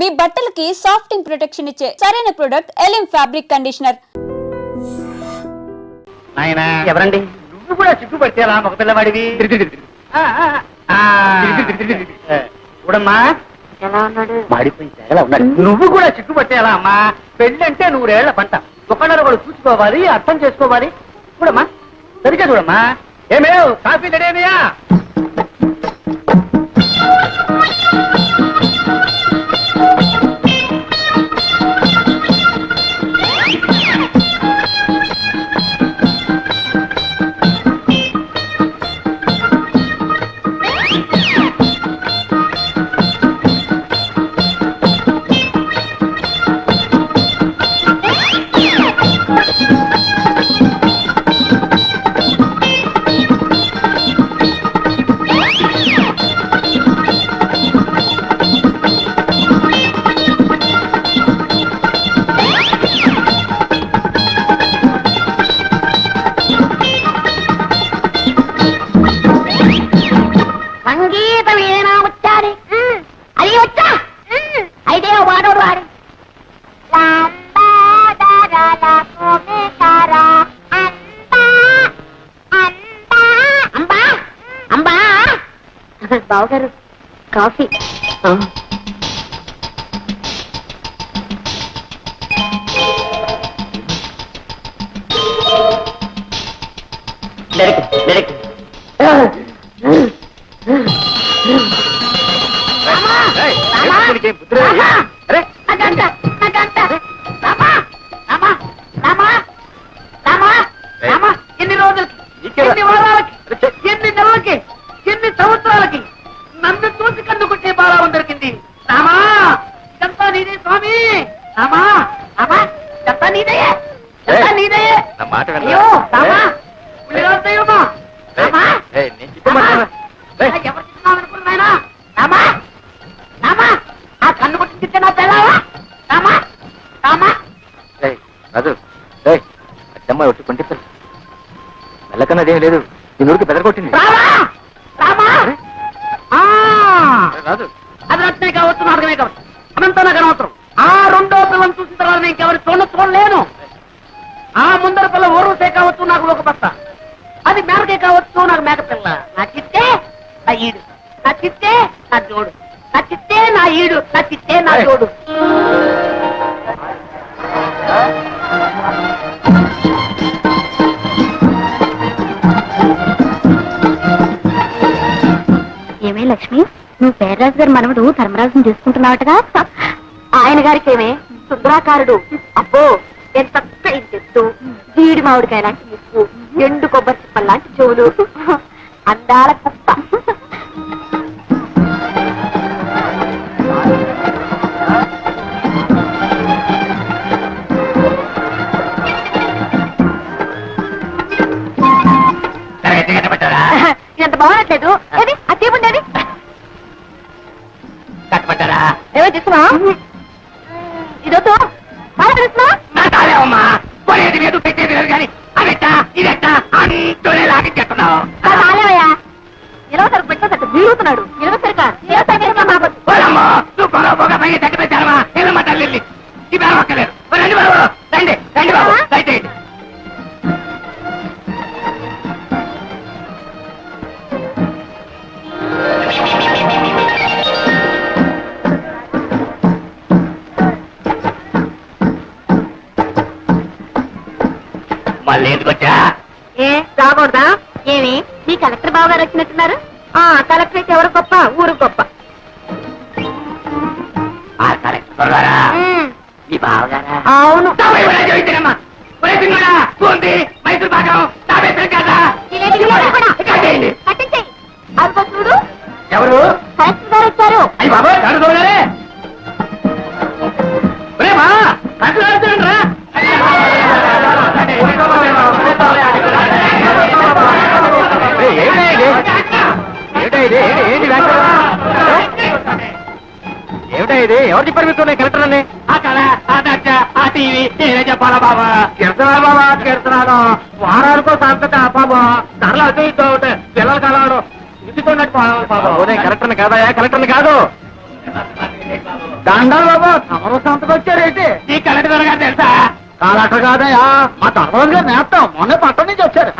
మీ బట్టలకి సాఫ్టింగ్ ప్రొటెక్షన్ ఇచ్చే సరైన ప్రొడక్ట్ ఎలిమ్ ఫ్యాబ్రిక్ కండిషనర్ నాయనా. ఎవరండి? నువ్వు కూడా సిగ్గుపడితేలా మగ పిల్లవాడివి? ఆ, ఆ, ఆ. చూడమ్మా. ఎలా ఉన్నాడు? మాడిపోయి తెగలా ఉన్నాడు. నువ్వు కూడా సిగ్గుపట్టేలా అమ్మా? పెళ్ళంటే నూరేళ్ళ పంట. ఒకళ్ళని ఒకడు చూసుకోవాలి అర్థం చేసుకోవాలి. చూడమ్మా. సరిగ్గా చూడమ్మా. ఏమేవ్ కాఫీ సంగీతం డైరెక్ట్ నా ఈడు. నా చిత్తే నా జోడు నా చిత్తే నా ఈడు. నా చిత్తే నా ఏయ్. జోడు ఏమే లక్ష్మి? నువ్వు పేర్రాజు గారి మనవడు ధర్మరాజుని చేసుకుంటున్నావటగా? ఆయన గారికి ఏమే శుద్రాకారుడు అబ్బో ఎంత చెట్టు జీడి మామిడికాయ లాంటి ఎండు కొబ్బరి చిప్పల్ లాంటి చెవులు. అందాల చెప్పాలా బాబా కీర్తనాలు బాబా కీర్తనాలు. వారానికో సంతక బాబా ధరలు అటు ఇటు అవుతాయి పిల్లలు కలవడం ఇది కొన్నట్టు బాబా. కలెక్టర్ని కాదా కలెక్టర్ని కాదు. దండాలు బాబు తమరు సంతకు వచ్చారేంటి ఈ కలెక్టర్ గారు తెలుసా? కాలట కాదయా మా ధర్మరాజు గారు నేస్తాం మొన్న పట్టణం నుంచి వచ్చారు.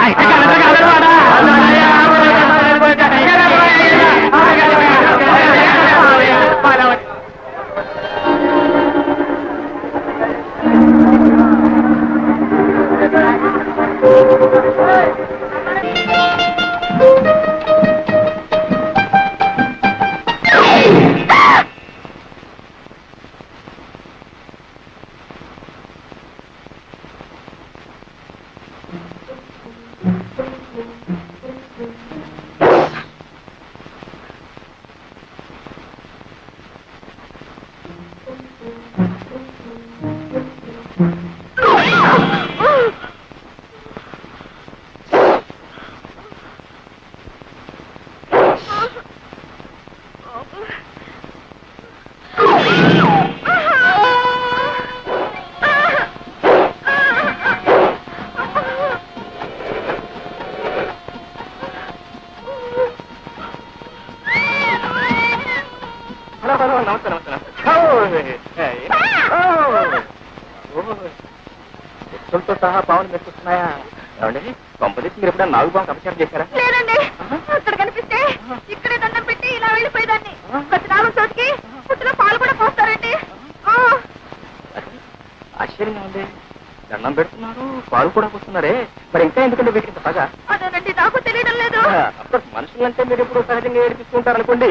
నమస్తే నమస్తే సహా పావులు మెచ్చుస్తున్నాయా ఏమండి కొంపదీసి మీరు ఎప్పుడైనా నాలుగు పాము అపచారం చేశారా లేదండి. అక్కడ కనిపిస్తే ఇక్కడే దండం పెట్టి ఇలా వెళ్ళిపోయేదాన్ని. ప్రతి నాలుగు చోటికి పుట్టిన పాలు కూడా పోస్తారండి. ఆశ్చర్యంగా ఉంది దండం పెడుతున్నారు పాలు కూడా వస్తున్నారే మరి ఇంకా ఎందుకంటే వీటికి పగ అదేనండి నాకు తెలియడం లేదు. మనుషులంటే మీరు ఎప్పుడు సహజంగా ఏడిపిస్తుంటారు అనుకోండి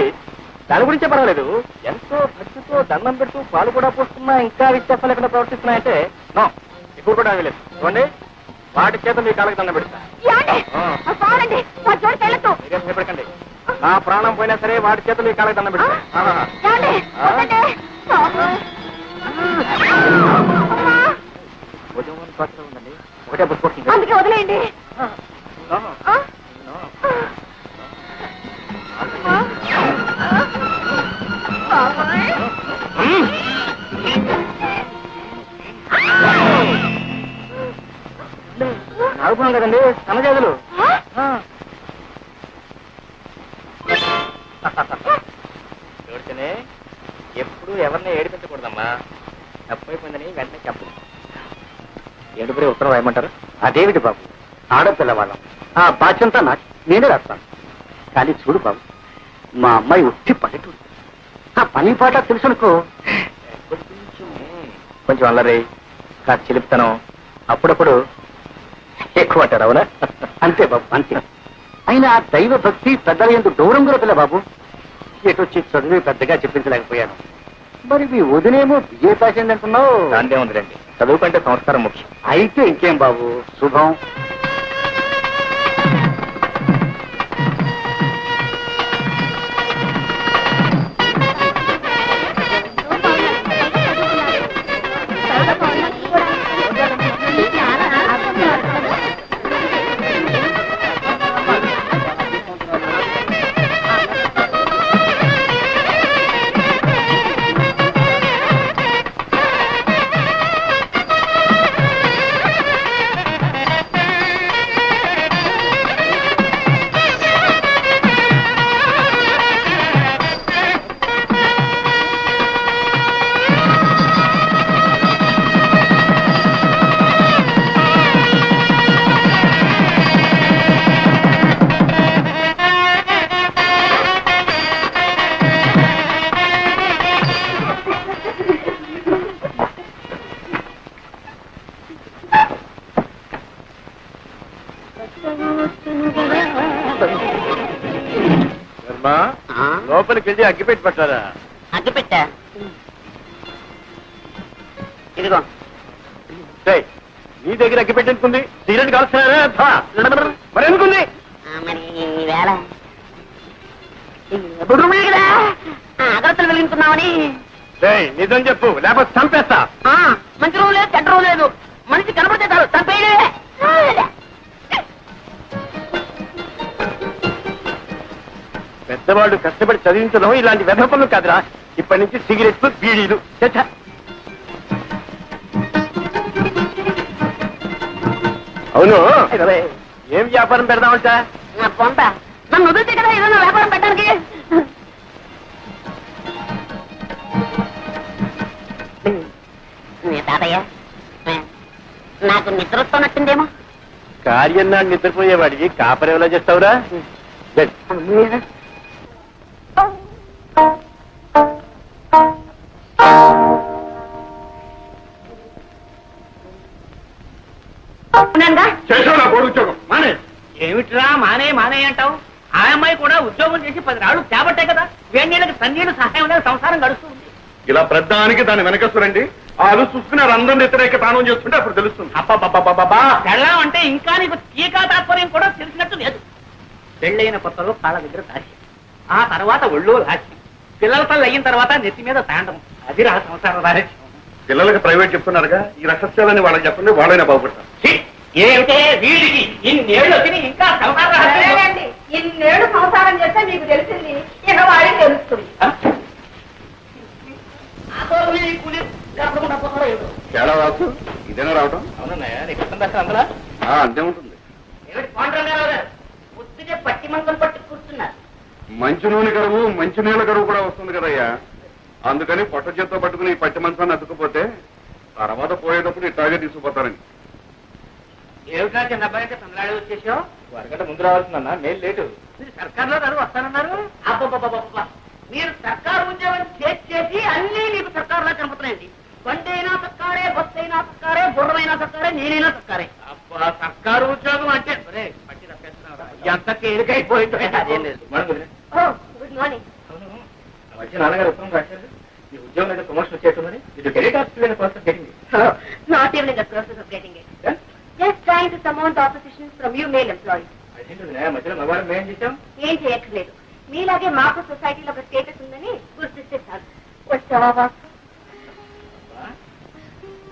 దాని గురించే పర్వాలేదు ఎంతో భక్తితో దండం పెడుతూ పాలు కూడా పోస్తున్నా ఇంకా విశ్వాసం లేకుండా ప్రవర్తిస్తున్నాయంటే నో ఇప్పుడు కూడా ఆగలేదు చూడండి వాటి చేత మీ కాళ్ళకి దండం పెడతా ఏమండి? ఆ. ఆ, పాలండి మా జోడికి వెళ్ళొద్దు మీరేం భయపడకండి నా ప్రాణం పోయినా సరే వాటి చేత మీ కాళ్ళకి దండం పెడతా ఉదయం ఉందండి ఒకటే బుక్ అందుకే వదిలేయండి నాగుపాం కదండి సన్నజాజులు? చూడితేనే ఎప్పుడు ఎవరిని ఏడిపించకూడదమ్మా. తప్పైపోయిందని వెంటనే చెప్పు ఏడుపురి ఉత్తరం రాయమంటారు? అదేమిటి బాబు? ఆడపిల్లవాళ్ళం ఆ బాధ్యంతా నాకు నేనే రాస్తాను. కానీ చూడు బాబు మా అమ్మాయి ఉట్టి పల్లెటూరు. ఆ పని పాట తెలుసునుకో. కొంచెం అల్లరి కాస్త చిలిపితనం. అప్పుడప్పుడు అంటారు అవునా? అంతే బాబు అంతే. అయినా ఆ దైవ భక్తి పెద్దల ఎందుకు గౌరవం కూడా బాబు. ఎటొచ్చి చదివి పెద్దగా చెప్పించలేకపోయాను. మరి మీ వదినేమో బిఏ పాస్ అయింది అంటున్నావు దాందే ఉందిలేండి. చదువు కంటే సంస్కారం ముఖ్యం. అయితే ఇంకేం బాబు శుభం? లోపలికి వెళ్ళి అగ్గిపెట్టి పెట్టారా అగ్గి పెట్టా ఇదిగో. నీ దగ్గర అగ్గిపెట్టి ఎందుకుంది సిగరెట్ కాల్స్తున్నారా? మరి ఎందుకుంది? మరి వేళ. అగరత్తులు వెలిగించుకున్నామని నిజం చెప్పు లేకపోతే చంపేస్తా. పెద్దవాళ్ళు కష్టపడి చదివించడం ఇలాంటి వెధ పనులు కాదురా. ఇప్పటి నుంచి సిగరెట్లు బీడీలు చచ్చ. అవును. ఏం వ్యాపారం పెడదామంటా నా పొంత నన్ను వదిలితే కదా ఏదైనా వ్యాపారం పెట్టడానికి? మీ తాతయ్య నాకు నిద్ర వస్తున్నట్టుందేమో కార్యం నాడు నిద్రపోయేవాడికి కాపరి ఎలా చేస్తావురా మానే అంటావు ఆ అమ్మాయి కూడా ఉద్యోగం చేసి పది రాళ్ళు చేపట్టే కదా? వేడి నీళ్ళకి సన్నీళ్ళు సహాయం లేదు సంసారం గడుస్తుంది. ఇలా ప్రధానికి దాని వెనకస్తురండి వాళ్ళు చూసుకున్నారు అందరిని వ్యతిరేక తానం చేస్తుంటే అప్పుడు తెలుస్తుంది. అబ్బా పెళ్ళం అంటే ఇంకా నీకు టీకా తాత్పర్యం కూడా తెలిసినట్టు లేదు. పెళ్ళైన కొత్తలో కాళ్ళ దగ్గర దాచి ఆ తర్వాత ఒళ్ళు లాచి పిల్లల తల్లి అయిన తర్వాత నెత్తి మీద తాండం. అది రా సంసార రహస్యం. పిల్లలకి ప్రైవేట్ చెప్తున్నారుగా ఈ రహస్యాలని వాళ్ళకి చెప్పండి వాళ్ళైనా బాగుపడతారు! ఏమిటే వీడికి? ఇన్నేళ్ళు వచ్చి ఇంకా సరేనండి ఇన్నేళ్ళు సంసారం చేస్తే మీకు తెలిసింది. ఇక వాడికి తెలుస్తుంది. రాసు ఇదేనా రావటం? అవునన్నయ్య నీకు ఇష్టం దర్శనం అందులో. ఆ, అంతే ఉంటుంది. పట్టి మంచం పట్టి కూర్చున్నారు. మంచి నూనె కరువు మంచి నీళ్ళ కరువు కూడా వస్తుంది కదయ్యా. అందుకని పొట్ట చేత్తో పట్టుకుని ఈ పట్టి మంచాన్ని అతుక్కుపోతే తర్వాత పోయేటప్పుడు ఇట్లాగే తీసుకుపోతారని ఏమిటా చిన్న అబ్బాయి తమిళనాడు వచ్చేసావు? వరగంట ముందు రావాల్సిందన్నా మేలు లేటు. మీరు సర్కార్లో గారు వస్తానన్నారు? అబ్బబ్బబ్బబ్బబ్బ. మీరు సర్కారు ఉద్యోగం చేసి అన్ని మీకు సర్కారులా కనపడుతున్నాయండి. బండి అయినా సర్కారే బస్సు అయినా సర్కారే గుర్రమైనా సర్కారే నేనైనా సర్కారే. అబ్బా సర్కారు ఉద్యోగం అంటే. ఎంత లేదు. Good morning. వచ్చి నాన్నగారు opposition from you male employees ఏం చేయక్కర్లేదు. మీలాగే మాకు సొసైటీలో ఒక స్టేటస్ ఉందని గుర్తిస్తే చాలు వచ్చావా వాసు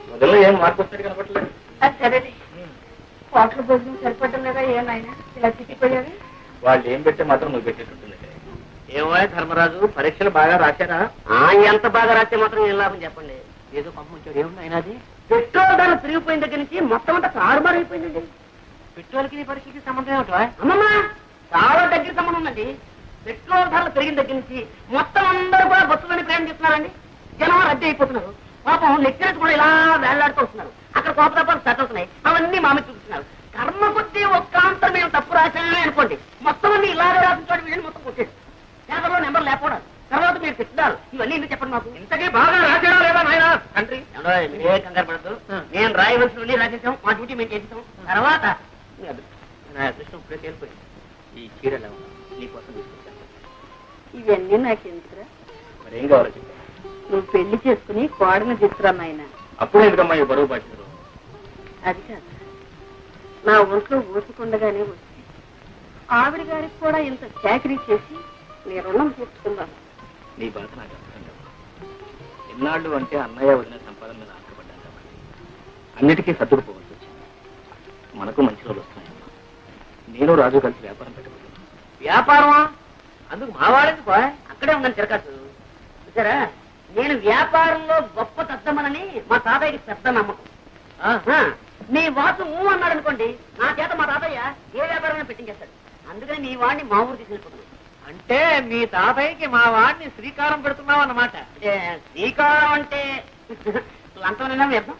మొదల్లో ఏం మార్పు వస్తాడు కనపట్లేదు అది సరే హోటల్ భోజనం సరిపడ్డం లేదా ఏమైనా? ఇలా వాళ్ళు ఏం పెడితే మాత్రం నువ్వు పెట్టేటట్టుంది ఏమో ధర్మరాజు పరీక్షలు బాగా రాశారా? ఎంత బాగా రాస్తే మాత్రం ఏం లాభం చెప్పండి ఏదో పంపించాడు ఏముంది ఆయన అది పెట్రోల్ ధర పెరిగిపోయిన దగ్గర నుంచి మొత్తం అంతా తారుమారు అయిపోయిందండి పెట్రోల్కి పరీక్షకి సంబంధం ఏమిటా అమ్మమ్మ చాలా దగ్గర సంబంధం ఉందండి. పెట్రోల్ ధరలు పెరిగిన దగ్గర నుంచి మొత్తం అందరూ కూడా బస్సులని ప్రయాణం చేస్తున్నారండి. జనం రద్దీ అయిపోతున్నారు. పాపం లెక్చరర్స్ కూడా ఇలా వేలాడుతూ వస్తున్నారు. అక్కడ కోపతాపాలు సెట్ అవుతున్నాయి. అవన్నీ మామి చూస్తున్నారు కర్మ కొద్దీ ఒక్క అంతా మేము తప్పు రాశామే అనుకోండి. మొత్తం అన్ని ఇలాగే రాసిన వీళ్ళని మొత్తం కొట్టేది పేపర్లో నెంబర్ లేకపోవడం. తర్వాత మీరు తిట్టారు ఇవన్నీ ఎందుకు చెప్పండి మాకు? ఇంతకీ బాగా రాశాడా లేదా నాయన? తండ్రి. ఏ కంగారు పడద్దు. నేను రాయవలసిన రాసేసాం. మా డ్యూటీ మేము చేసేసాం. తర్వాత. నా అదృష్టం ఇప్పుడే తేలిపోయింది. ఈ చీరలు నీకోసం తీసుకొచ్చాను. ఇవన్నీ నాకు ఎందుకురా మరి కావాలో? చెప్పు నువ్వు పెళ్ళి చేసుకుని కోడని తీసుకురా నాయన. అప్పుడు ఎందుకమ్మా ఈ బరువు అది కాదు. నా ఒంట్లో ఊసుకుండగానే వచ్చి ఆవిడ గారికి కూడా ఇంత చాకరీ చేసి నీ రుణం తీర్చుకుందాం. నీ బాధ నాకు ఎన్నాళ్ళు అంటే అన్నయ్య వదిన సంపాదన మీద ఆశపడ్డాను కాబట్టి. అన్నిటికీ సర్దుకుపోవాల్సి వచ్చింది మనకు మంచి రోజులు వస్తున్నాయమ్మా నేను రాజు కలిసి వ్యాపారం పెట్టబోతున్నాను. వ్యాపారమా? అందుకు మావాడేందుకు అక్కడే ఉందని తిరగచ్చు చూసారా? నేను వ్యాపారంలో గొప్ప తద్దమనని మా తాతయ్యకి పెద్ద నమ్మకం. మీ వాసు ఊ అన్నాడు అనుకోండి నా చేత మా తాతయ్య ఏ వ్యాపారం పెట్టించేస్తాడు అందుకని మీ వాడిని మా ఊరు తీసుకెళ్ళిపోతున్నాను అంటే మీ తాతయ్యకి మా వాడిని శ్రీకారం పెడుతున్నావు అన్నమాట. శ్రీకారం అంటే లంచమైనా వ్యర్థం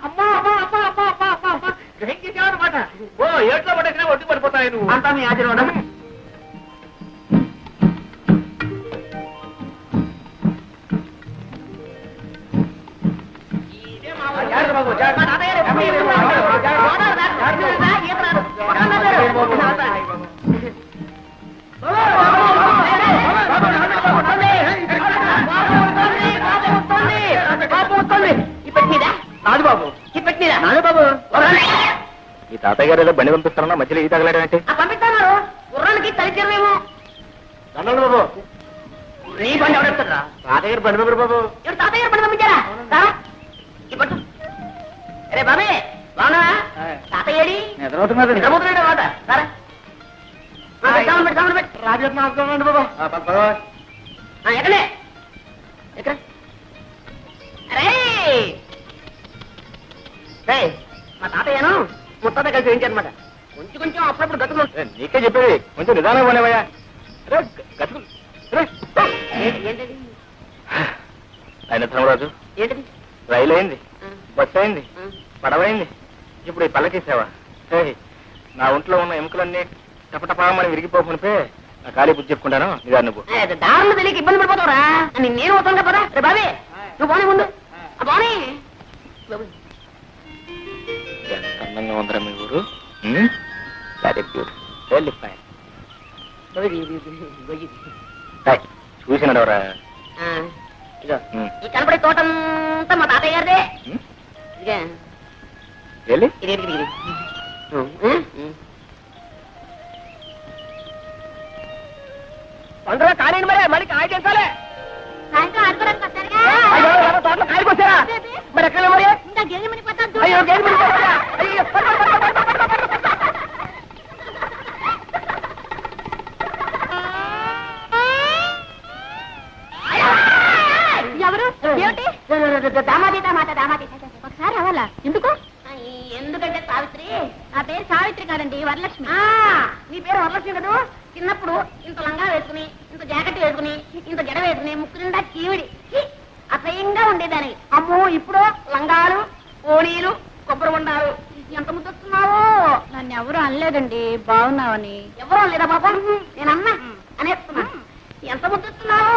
అమ్మా అమ్మా అమ్మా అమ్మా అమ్మా అమ్మా అమ్మా. గ్రహించేసావు అనమాట ఓ ఏట్లో పడకినా ఒడ్డు పడిపోతాయి నువ్వు. అంతా మీ ఆశీర్వాదం బాబు, తాతయ్య గారు ఏదో బండి పంపిస్తారన్నా మధ్యలో ఈ తగలడంటే పంపిస్తాను. గుర్రానికి తలిచేమేమో దండండి బాబు. నీ బండి ఎవడెత్తారా తాతయ్య గారు బండి పంపరు బాబు. ఎవరు తాతయ్య గారు బండి పంపించారా అరే బాబే బాగున్నా తాతయ్యడి నిద్రపోతున్నారు నిద్రపోతున్నాడు మాట సరే పెట్టి పెట్టి. పెట్టి రాజు బాబు. ఎక్కడే? ఎక్కడ? అరే! మా తాతయ్యను ముత్తాత కలిసి ఏంటన్నమాట కొంచెం కొంచెం అప్పుడప్పుడు గతులు నీకే చెప్పేది. కొంచెం నిదానం పోనేవయ్యా. రే, గతుకులు. ఏంటి- ఆయన ధర్మరాజు. రైలు అయింది. బస్సు అయింది. పడవైంది ఇప్పుడు ఈ పల్లకేసావా నా ఒంట్లో ఉన్న ఎముకలన్నీ టపటపామని విరిగిపోకునిపే నా ఖాళీ బుద్ధి చెప్పుకుంటాను. ఇదా నువ్వు. దారులు తెలియక ఇబ్బంది పడిపోతావురా. నేను అవుతాను కదా? బాబే నువ్వు పోనీ ముందు. ఎంత అందంగా ఉందరా మీ ఊరు? బ్యూటిఫుల్ ఫైన్ చూసినాడవరా? ఆ, ఇదిగో. ఈ కనపడే తోటంతా మా తాతయ్య గారిదే. ఇది తొందరగా కానివ్వండి మరి మళ్ళీ కాయ మరి ఎక్కడ మరి అయ్యో ఎవరు ఒకసారి ఎందుకు ఎందుకంటే సావిత్రి నా పేరు సావిత్రి కాదండి వరలక్ష్మి ఆ, పేరు వరలక్ష్మి కదూ చిన్నప్పుడు ఇంత లంగా వేసుకుని జాకెట్ వేసుకుని ఇంత జడ వేసుకుని ముక్కు నిండా చీవిడి ఛీ, అసహ్యంగా ఉండేదాని అమ్మో ఇప్పుడు లంగాలు ఓణీలు కొబ్బరి ఉండాలు ఎంత ముద్దొస్తున్నావో? నన్ను ఎవరు అనలేదండి. బాగున్నావని. ఎవరో లేదా బాబా? నేను అన్నా. అనేస్తున్నా. ఎంత ముద్దొస్తున్నావో?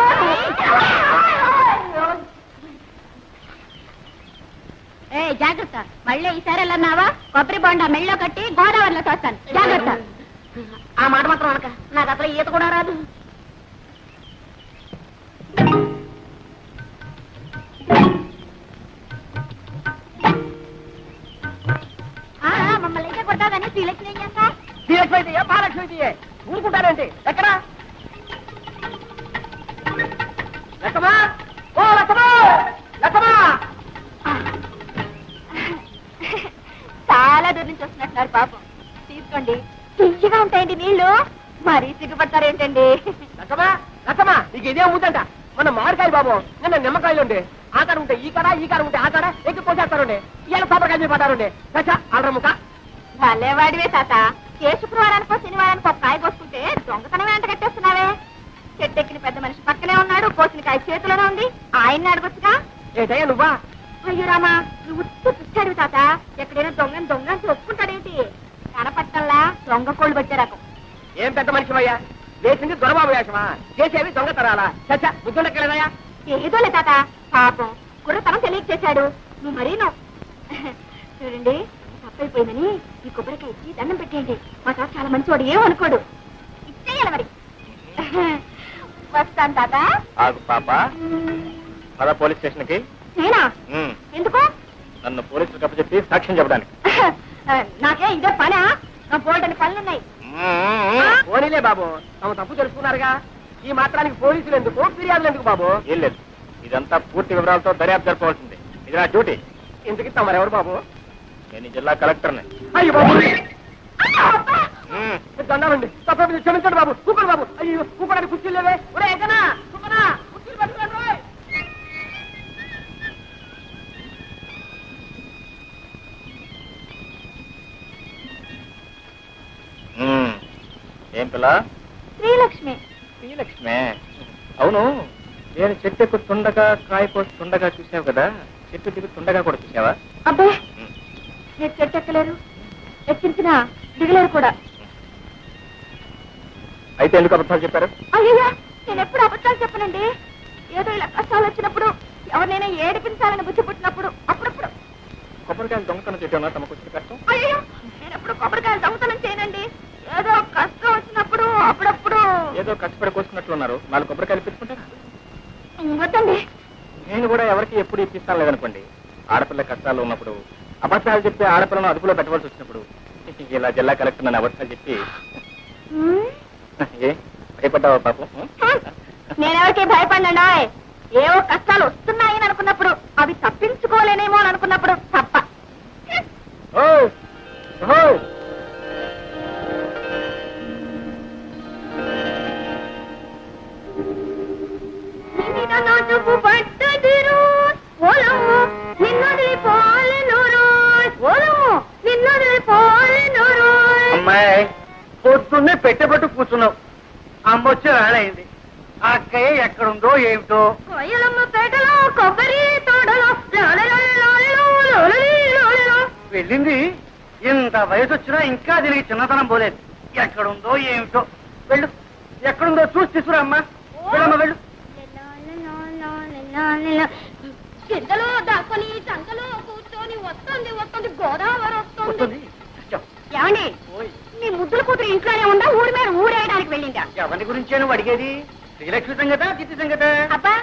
ఏ జాగ్రత్త. మళ్ళీ ఈసారి వెళ్ళన్నావా? కొబ్బరి బొండ మెళ్ళో కట్టి గోదావరిలో తోస్తాను. జాగ్రత్త. ఆ మాట మాత్రం అనక. నాకు అసలు ఈత కూడా రాదు. శ్రీలక్ష్మి అయితే మహాలక్ష్మి అయితే ఊరుకుంటానంటే ఎక్కడ? ఓ చాలా దూరం నుంచి వస్తున్నట్టున్నారు పాపం. తీసుకోండి. తీయగా ఉంటాయండి నీళ్ళు మరీ సిగ్గుపడతారేంటండి? లక్కమా నీకు ఇదే ముద్దంట. మన మామిడికాయలు బాబు నిన్న నిమ్మకాయలు ఉండే ఆ కాడ ఉంటే ఈ కాడ ఈ కాడ ఉంటే ఆ కాడ ఎక్కి పోసేస్తారుండే ఇవాళ కొబ్బరికాయ పడ్డారుండే దశ భలేవాడివే తాత ఏ శుక్రవారానికో శనివారానికో కాయ కోసుకుంటే దొంగతనం వెంట కట్టేస్తున్నావే. చెట్టెక్కిన పెద్ద మనిషి పక్కనే ఉన్నాడు కోసిన కాయ చేతిలోనే ఉంది. ఆయన్ని అడగొచ్చుగా? ఏంటయ్యా నువ్వా? అయ్యో రామా నువ్వు పిచ్చాడు తాత. ఎక్కడైనా దొంగని దొంగ అని ఒప్పుకుంటాడేంటి కనపట్టల్లా దొంగ కోళ్ళు పట్టే రకం. ఏం పెద్ద మనిషివయ్యా? చేసింది దొరబాబు వేషమా? చేసేవి దొంగతనాలా చచ్చ బుద్ధుండకెళ్ళదయ్యా ఏదోలే తాత పాపం. కుర్రతనం తెలియక చేశాడు. నువ్వు మరీ నువ్వు చూడండి. తప్పైపోయిందని ఈ కొబ్బరికాయ ఇచ్చి దండం పెట్టేయండి. మా తాత చాలా మంచివాడు ఏమనుకోడు ఇచ్చేయాలి మరి. వస్తాను తాత. ఆగు పాప. పద పోలీస్ స్టేషన్కి. నేనా? ఉమ్, ఎందుకు? నన్ను పోలీసులకు అప్పచెప్పి సాక్ష్యం చెప్పడానికి. నాకే ఇదే పనా? నా బోల్డని పనులున్నాయి. ఉమ్, పోనీలే బాబు తమ తప్పు తెలుసుకున్నారుగా. ఈ మాత్రానికి పోలీసులు ఎందుకు ఫిర్యాదులు ఎందుకు బాబు? ఏం లేదు. ఇదంతా పూర్తి వివరాలతో దర్యాప్తు జరపవలసింది. ఇది నా డ్యూటీ. ఎందుకు తమరెవరు బాబు? నేను ఈ జిల్లా కలెక్టర్ని. అయ్యో బాబు. దండాలండి. తప్ప క్షమించండి బాబు. కూపడు బాబు. అయ్యో కూపడానికి కుర్చీలు లేవే. ఒరే ఎక్కనా? కూపనా కుర్చీలు పట్టుకోండి రోయ్. ఉమ్. ఏం పిల్ల? శ్రీలక్ష్మి. శ్రీలక్ష్మే? అవును. నేను చెట్టు ఎక్కుతుండగా కాయ కోస్తుండగా చూసావు కదా. చెట్టు దిగుతుండగా కూడా చూసావా? అబ్బే. మీరు చెట్టు ఎక్కలేరు ఎక్కించిన దిగలేరు కూడా. అయితే ఎందుకు అబద్ధాలు చెప్పారు? అయ్యో నేను ఎప్పుడు అబద్ధాలు చెప్పనండి? ఏదో ఇలా కష్టాలు వచ్చినప్పుడు ఎవరినైనా ఏడిపించాలని బుద్ధి పుట్టినప్పుడు అప్పుడప్పుడు. కొబ్బరికాయలు దొంగతనం చేయడం తమకు వచ్చిన కష్టం? అయ్యో నేను ఎప్పుడు కొబ్బరికాయలు దొంగతనం చేయనండి. ఏదో కష్టం వచ్చినప్పుడు అప్పుడప్పుడు. ఏదో కష్టపడి కోసుకున్నట్లున్నారు నాలుగు కొబ్బరికాయలు పెట్టుకుంటారా వద్దండి. నేను కూడా ఎవరికి ఎప్పుడు ఇప్పిస్తాను లేదనుకోండి. ఆడపిల్ల కష్టాలు ఉన్నప్పుడు అబద్ధాలు చెప్పి ఆడపిల్లను అదుపులో పెట్టవలసి వచ్చినప్పుడు ఇలా జిల్లా కలెక్టర్ నన్ను అబద్ధాలు చెప్పి ఏ? భయపడ్డావా పాపం? నేనెవరికి భయపడినా ఏవో కష్టాలు వస్తున్నాయని అనుకున్నప్పుడు అవి తప్పించుకోలేనేమో ఎవరి గురించే నువ్వు అడిగేది? శ్రీలక్ష్మి సంగత చిత్తి సంగత? అబ్బా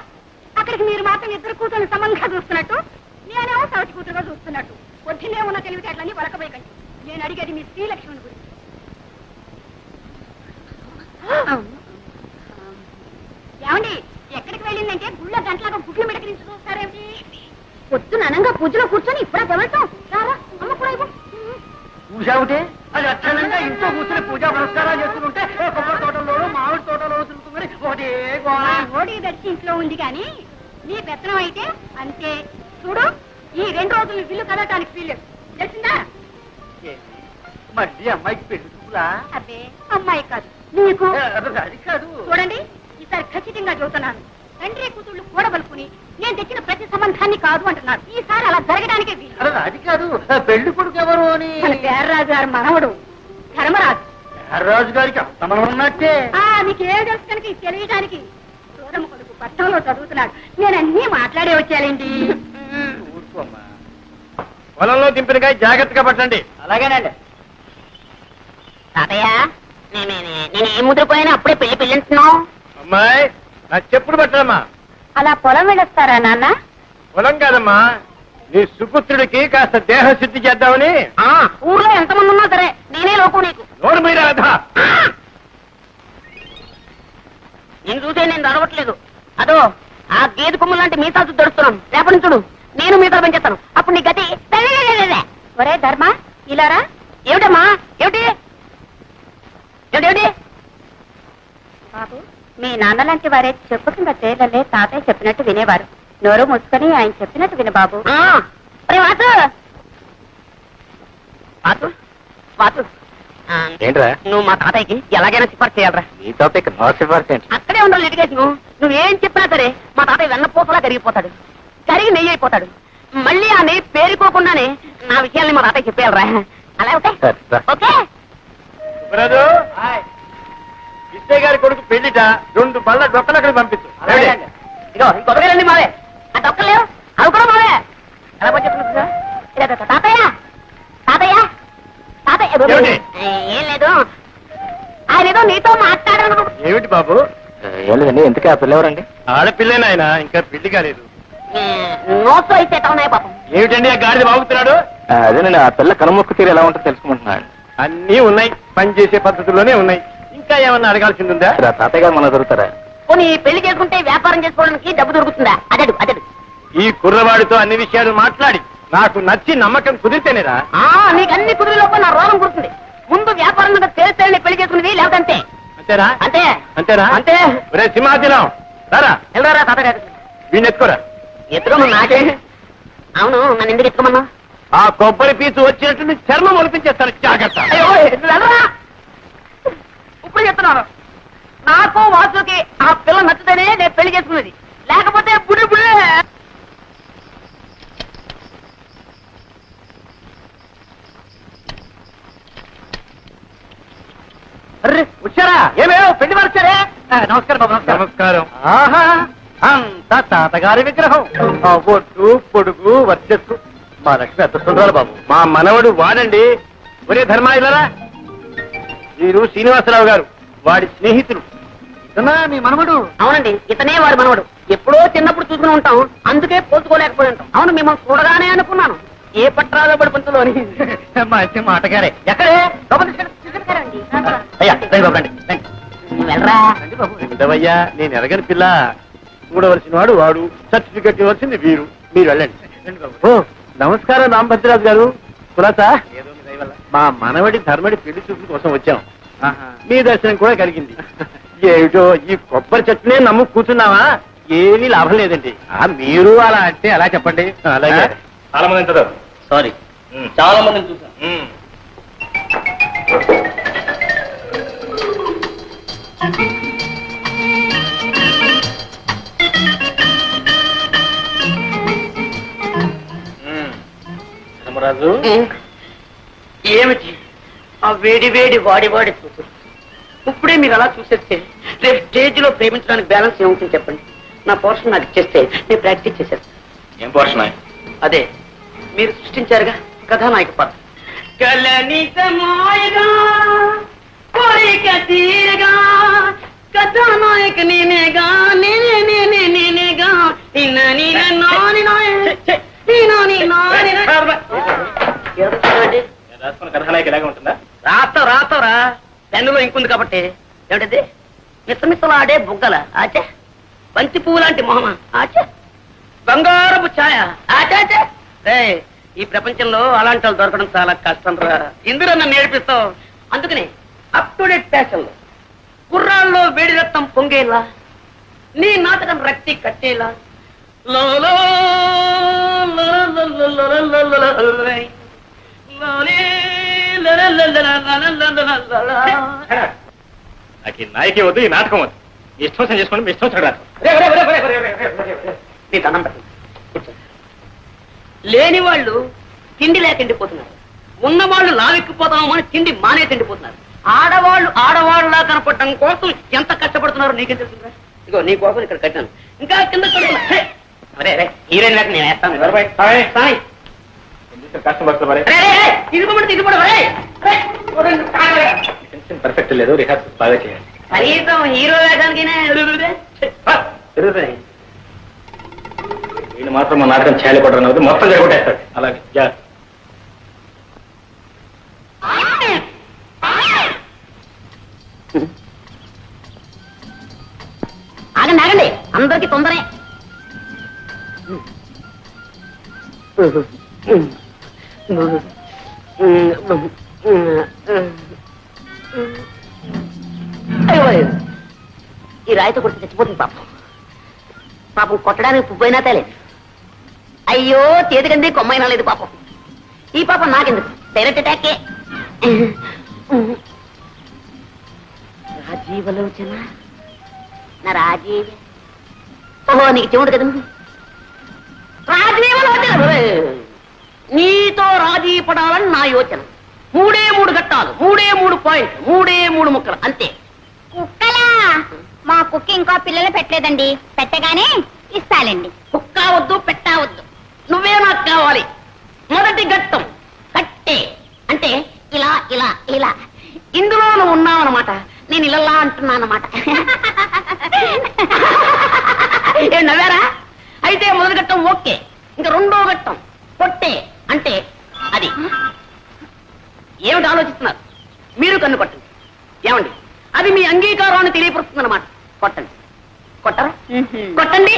అక్కడికి మీరు మాత్రం ఇద్దరు కూతురు సమంగా చూస్తున్నట్టు నేనేమో సవతి కూతురుగా చూస్తున్నట్టు? పొద్దున్నే ఉన్న తెలివితేటలన్నీ వలకబోయకండి. నేను అడిగేది మీ శ్రీలక్ష్మిని గురించి. ఏమండి ఎక్కడికి వెళ్ళిందంటే గుళ్ళ గంటలాగా గుడ్లు మిడకరించి చూస్తారేమిటి? పొద్దున అనంగా పూజలో కూర్చొని ఇప్పుడా తెవడతాం రారా అమ్మ కూడా. చూసావుటే అది అక్షరంగా ఇంట్లో కూర్చొని పూజా పురస్కారాలు చేస్తుంటే కొబ్బరి తోటలోనూ మామిడి తోటలో తిరుగుతుంది. ఒకటే ఓడి దర్శి ఇంట్లో ఉంది కానీ నీ పెత్తనం అయితే అంతే. చూడు ఈ రెండు రోజులు బిల్లు కదటానికి వీల్లేదు తెలిసిందా? మళ్ళీ అమ్మాయికి పెళ్ళి చూపులా? అబ్బే అమ్మాయి కాదు నీకు. అది అది కాదు. చూడండి ఈసారి ఖచ్చితంగా చెబుతున్నాను తండ్రి కూతుళ్ళు కూడబలుకుని నేను తెచ్చిన ప్రతి సంబంధాన్ని కాదు అంటున్నారు. ఈసారి అలా జరగడానికే వీలు. అది కాదు పెళ్ళి కొడుకు ఎవరు అని? మన పేర్రాజు గారు మనవడు ధర్మరాజు. రాజు గారికి అస్తమనం ఉన్నట్టే. ఆ మీకు ఏం తెలుసు కనుక తెలియడానికి సూరమ్మ కొడుకు పట్టణంలో చదువుతున్నాడు. నేను అన్నీ మాట్లాడే వచ్చానండి ఊరుకోమ్మా. పొలంలో దింపిన కాయ జాగ్రత్తగా పట్టండి. అలాగేనండి. తాతయ్య నేను నేను ఏం ముద్రపోయినా అప్పుడే పెళ్ళి పెళ్ళింటున్నావు అమ్మాయి నా చెప్పుడు పట్టడమ్మా అలా పొలం వెళ్ళొస్తారా నాన్న? పొలం కాదమ్మా. నీ సుపుత్రుడికి కాస్త దేహ శుద్ధి చేద్దామని. ఆ ఊర్లో ఎంతమంది ఉన్నా సరే నేనే లోకు నీకు. నోరు మీద రాధా. నేను చూసే నేను దొరవట్లేదు అదో ఆ గేదె కొమ్ము లాంటి మీసాలు దొరుకుతున్నాను రేపటి నుంచి చూడు నేను మీసాలు పెంచేస్తాను. అప్పుడు నీ గతి. ఒరే ధర్మ ఇలారా? ఏమిటమ్మా? ఏమిటి? ఏమిటి ఏమిటి? బాబు మీ నాన్న లాంటి వారే చెప్పు కింద తేలలే తాతయ్య చెప్పినట్టు వినేవారు. నోరు మూసుకొని ఆయన చెప్పినట్టు విను బాబు. ఏంట్రా? నువ్వు మా తాతయ్యకి ఎలాగైనా సిఫార్సు చేయాలరా. నీ టాపిక్ నో పర్సెంట్ అక్కడే ఉండవు లిటిగేషన్. నువ్వేం చెప్పినా సరే మా తాతయ్య వెన్నపూసలా కరిగిపోతాడు. కరిగి నెయ్యి అయిపోతాడు. మళ్ళీ ఆ నెయ్యి పేరుకోకుండానే నా విషయాల్ని మా తాతయ్య చెప్పేయాలరా. అలా ఓకే. ఓకే విజయ్ గారి కొడుకు పెళ్ళిట రెండు బళ్ళ డొక్కలు అక్కడ పంపించు అలాగేనండి. ఇగో ఈ కొబ్బరికాయలన్నీ మావే. ఆ డొక్కలు అవి కూడా మావే. ఎలా తాతయ్య! తాతయ్య! తాతయ్య ఏమిటి? ఏం లేదు. ఆయన ఏదో నీతో మాట్లాడాలను ఏమిటి బాబు? ఏం లేదండి ఎందుకే ఆ పిల్లెవరండి? ఆడపిల్లేనాయన ఇంకా పెళ్ళి కాలేదు. నోట్స్ అయితే ఉన్నాయి పాపం? ఏమిటండి ఆ గాడిద బాగుతున్నాడు? అదేనండి ఆ పిల్ల కనుమొక్కు తీరు ఎలా ఉంటుందో తెలుసుకుంటున్నాడు అన్నీ ఉన్నాయి. పని చేసే పద్ధతుల్లోనే ఉన్నాయి. ఇంకా ఏమన్నా అడగాల్సింది ఉందా తాతయ్య గారు మన దొరుకుతారా? పోనీ పెళ్ళి చేసుకుంటే వ్యాపారం చేసుకోవడానికి డబ్బు దొరుకుతుందా? అదడు అదడు. ఈ కుర్రవాడితో అన్ని విషయాలు మాట్లాడి నాకు నచ్చి నమ్మకం కుదిరితేనేరా. ఆ నీకు అన్ని కుదిరిలోపు నా రోగం కుడుతుంది ముందు వ్యాపారం మీద తేలితేనే పెళ్ళి చేసుకునేది లేకపోతే అంతే. అంతేనా అంతే. అంతేనా అంతే. ఒరే సింహాచలం రారా? వెళ్ళరా తాతగారు వీడిని ఎత్తుకోరా ఎత్తుకోమా నాకే? అవును నన్ను ఎందుకు ఎత్తుకోమన్నా? ఆ కొబ్బరి పీచు వచ్చినట్టు నీ చర్మం ఒలిపించేస్తాను జాగ్రత్త. అయ్యో వెళ్ళరా ఇప్పుడు చెప్తున్నాను. నాకు వాసుకి ఆ పిల్ల నచ్చితేనే నేను పెళ్ళి చేసుకున్నది లేకపోతే బుడి బుడి. వచ్చారా? ఏమేమో పెళ్ళి వచ్చారే నమస్కారం బాబు నమస్కారం. ఆహా అంత తాతగారి విగ్రహం. ఒట్టు పొడుగు వర్చస్సు. మా లక్ష్మి ఎంత సుందరాలు బాబు. మా మనవడు వాడండి. ఒరే ధర్మా ఇల్లరా వీరు శ్రీనివాసరావు గారు వాడి స్నేహితులు. ఇతనా మీ మనవడు? అవునండి ఇతనే వాడు మనవడు. ఎప్పుడో చిన్నప్పుడు చూసుకుని ఉంటాం అందుకే పోల్చుకోలేకపోయి ఉంటాం. అవును మిమ్మల్ని చూడగానే అనుకున్నాను. ఏ పట్టాలో పడి పంతులోని మంచి మాటగారే. ఎక్కడే. అయ్యా. వెళ్ళరా? నేను ఎరగని పిల్ల. చూడవలసిన వాడు వాడు సర్టిఫికెట్ ఇవ్వాల్సింది వీరు. మీరు వెళ్ళండి. నమస్కారం రాంభద్రరాజు గారు. కులాస? ఏదో మీ మనవడి ధర్మడి పెళ్ళి చూపుల కోసం వచ్చాం. ఆహా. మీ దర్శనం కూడా కలిగింది. ఏమిటో ఈ కొబ్బరి చెట్టునే నమ్ము కూర్చున్నావా? ఏమీ లాభం లేదండి. ఆ మీరు అలా అంటే అలా చెప్పండి. అలాగే. చాలా మంది సారీ. చాలా మందిని ధర్మరాజు. ఏమిటి? ఆ వేడి వేడి వాడి వాడి చూపు. ఇప్పుడే మీరు అలా చూసేస్తే రేపు స్టేజ్లో ప్రేమించడానికి బ్యాలెన్స్ ఏముంటుంది చెప్పండి? నా పోర్షన్ నాకు ఇచ్చేస్తే నేను ప్రాక్టీస్ చేసేస్తాను ఏం పోషణ అదే మీరు సృష్టించారుగా కథానాయక పాత్ర. కలనితమాయగా కోరిక తీరగా కథానాయక నేనేగా నేనే నేనే నేనేగా. నిన్న నిన్న నాని నిన్న నాని నాయ. రాసుకున్న రాస్తావురా పెన్నులో ఇంకుంది కాబట్టి ఏమిటది మిసమిసలాడే బుగ్గల ఆచే బంతి పువ్వు మొహమ ఆచే బంగారపు ఛాయ ఆచాచే ఈ ప్రపంచంలో అలాంటి వాళ్ళు దొరకడం చాలా కష్టం రా ఇందులో నన్ను నేర్పిస్తావు అందుకని అప్ టు డేట్ ఫ్యాషన్లో కుర్రాల్లో వేడి రక్తం పొంగేలా నీ నాటకం రక్తి కట్టేలా లోలో నాకు ఈ నాయకి వద్దు ఈ నాటకం వద్దు. మీ ఇష్టం చేసుకోండి మీ ఇష్టం చూడాలి లేని వాళ్ళు తిండి లేక ఉన్నవాళ్ళు లావెక్కిపోతాము అని తిండి మానే తిండిపోతున్నారు. ఆడవాళ్ళు ఆడవాళ్ళలా కనపడటం కోసం ఎంత కష్టపడుతున్నారు నీకేం తెలుసు ఇగో నీ కోసం ఇక్కడ కట్టాను. ఇంకా కింద కడుతున్నా అరే అరే హీరోయిన్ లేక నేను వేస్తాను. వీళ్ళు మాత్రం మా నాటకం చేయాలి కొట్టడం అనేది మొత్తం జరగొట్టేస్తాడు అలాగే జాగ్రత్త ఆగండి ఆగండి. అందరికీ తొందరే ఈ రాయితో కొట్టి చచ్చిపోతుంది పాపం. పాపం కొట్టడానికి పువ్వైనా తేలేదు అయ్యో చేతికంది కొమ్మైనా లేదు పాపం. ఈ పాపం నాకెందుకు? డైరెక్ట్ అటాకే. రాజీవలోచన నా రాజీవ. ఓహో నీకు చెవుడు కదా రాజీవలోచన ఒరే. నీతో రాజీ పడాలని నా యోచన మూడే మూడు ఘట్టాలు మూడే మూడు పాయింట్ మూడే మూడు ముక్కలు అంతే. కుక్కలా మా కుక్క ఇంకా పిల్లలు పెట్టలేదండి. పెట్టగానే ఇస్తాలండి. కుక్క వద్దు పెట్టా వద్దు. నువ్వే నాకు కావాలి. మొదటి ఘట్టం కట్టే. అంటే ఇలా ఇలా ఇలా. ఇందులో నువ్వు ఉన్నావన్నమాట. నేను ఇలా అంటున్నానమాట ఏ నవ్వారా? అయితే మొదటి ఘట్టం ఓకే. ఇంకా రెండో ఘట్టం కొట్టే. అంటే అది. ఏమిటి ఆలోచిస్తున్నారు? మీరు కన్ను కొట్టండి. ఏమండి? అది మీ అంగీకారాన్ని తెలియపరుస్తుంది అనమాట కొట్టండి. కొట్టరా? కొట్టండి.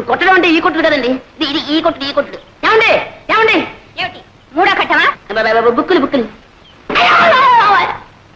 కొట్టడం అంటే ఈ కొట్టుడు కదండి. ఇది ఇది ఈ కొట్టుడు ఈ కొట్టుడు. ఏమండి? ఏమండి? ఏమిటి? మూడో కట్టమా బుక్కులు బుక్కులు.